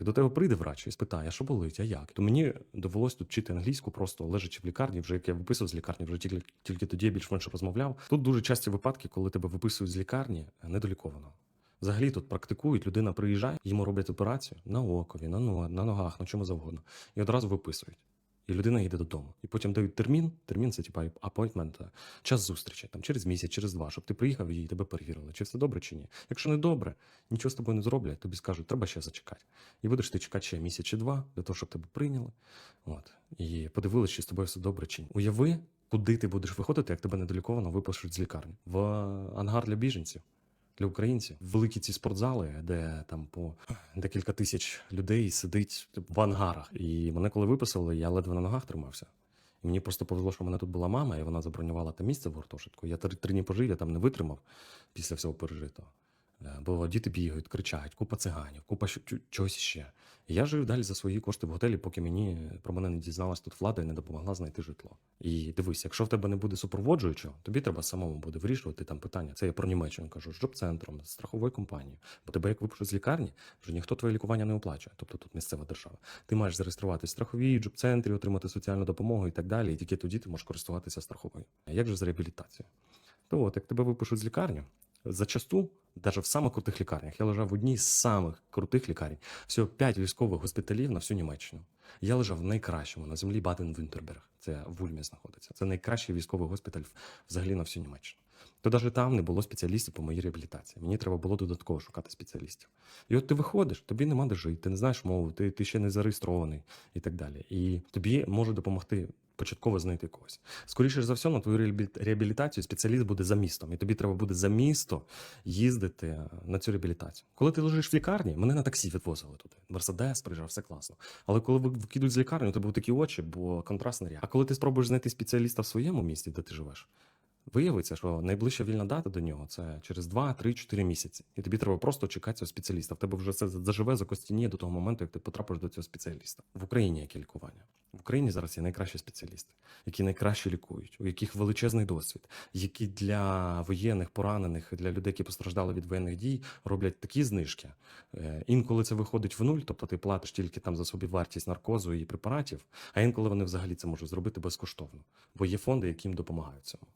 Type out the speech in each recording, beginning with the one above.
От, до тебе прийде врач і спитає, а що болить, а як? То мені довелось тут вчити англійську, просто лежачи в лікарні, вже як я виписував з лікарні, вже тільки, тільки тоді я більш-менш розмовляв. Тут дуже часті випадки, коли тебе виписують з лікарні недоліковано. Взагалі тут практикують, людина приїжджає, йому роблять операцію на окові, на ногах, на чому завгодно, і одразу виписують. І людина йде додому. І потім дають термін. Термін це типа е, час зустрічі, там через місяць, через два, щоб ти приїхав і тебе перевірили, чи все добре, чи ні. Якщо не добре, нічого з тобою не зроблять, тобі скажуть, треба ще зачекати. І будеш ти чекати ще місяць чи два для того, щоб тебе прийняли. От і подивилися, чи з тобою все добре чи ні. Уяви, куди ти будеш виходити, як тебе недоліковано випишуть з лікарні в ангар для біженців. Для українців великі ці спортзали, де там по декілька тисяч людей сидить в ангарах. І мене коли виписали, я ледве на ногах тримався. І мені просто повезло, що в мене тут була мама, і вона забронювала там місце в гуртожитку. Я три, три дні пожив, я там не витримав після всього пережитого. Е, Бо діти бігають, кричать, купа циганів, купа чогось ще. Я жив далі за свої кошти в готелі, поки мені про мене не дізналась тут влада і не допомогла знайти житло. І дивись, якщо в тебе не буде супроводжуючого, тобі треба самому буде вирішувати там питання. Це я про Німеччину кажу, з джоб-центром, з страховою компанією. Бо тебе як випишуть з лікарні, вже ніхто твоє лікування не оплачує, тобто тут місцева держава. Ти маєш зареєструватися в страховій джоб-центрі, отримати соціальну допомогу і так далі. І тільки тоді ти можеш користуватися страховою. А як же з реабілітацією? То от, як тебе випишуть з лікарні, зачасту, навіть в самих крутих лікарнях, я лежав в одній з самих крутих лікарень, всього 5 військових госпіталів на всю Німеччину. Я лежав в найкращому на землі Баден-Вюнтерберг. Це в Ульмі знаходиться. Це найкращий військовий госпіталь взагалі на всю Німеччину. То навіть там не було спеціалістів по моїй реабілітації. Мені треба було додатково шукати спеціалістів. І от ти виходиш, тобі нема де жити, ти не знаєш мову, ти, ти ще не зареєстрований і так далі. І тобі може допомогти початково знайти когось. Скоріше за все, на твою реабілітацію спеціаліст буде за містом, і тобі треба буде за місто їздити на цю реабілітацію. Коли ти лежиш в лікарні, мене на таксі відвозили туди. Мерседес приїжджав, все класно. Але коли ви викидуть з лікарні, у тебе такі очі, бо контрастна реакція. А коли ти спробуєш знайти спеціаліста в своєму місті, де ти живеш, Виявиться, що найближча вільна дата до нього це через 2, 3, 4 місяці. І тобі треба просто чекати цього спеціаліста. В тебе вже це заживе закостініє до того моменту, як ти потрапиш до цього спеціаліста. В Україні яке лікування? В Україні зараз є найкращі спеціалісти, які найкраще лікують, у яких величезний досвід, які для воєнних поранених, для людей, які постраждали від воєнних дій, роблять такі знижки. Е, Інколи це виходить в нуль, тобто ти платиш тільки там за собі вартість наркозу і препаратів, а інколи вони взагалі це можуть зробити безкоштовно, бо є фонди, які їм допомагають цьому.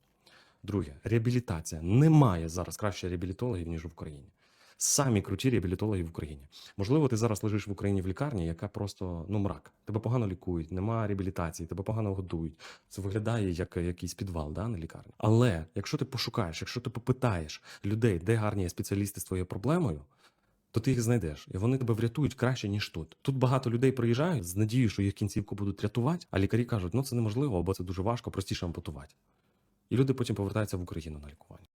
Друге, реабілітація. Немає зараз краще реабілітологів, ніж в Україні. Самі круті реабілітологи в Україні. Можливо, ти зараз лежиш в Україні в лікарні, яка просто ну мрак. Тебе погано лікують, нема реабілітації, тебе погано годують. Це виглядає як якийсь підвал, да, на лікарні. Але якщо ти пошукаєш, якщо ти попитаєш людей, де гарні спеціалісти з твоєю проблемою, то ти їх знайдеш, і вони тебе врятують краще, ніж тут. Тут багато людей приїжджають з надією, що їх кінцівку будуть рятувати, а лікарі кажуть, ну це неможливо, або це дуже важко, простіше ампутувати. І люди потім повертаються в Україну на лікування.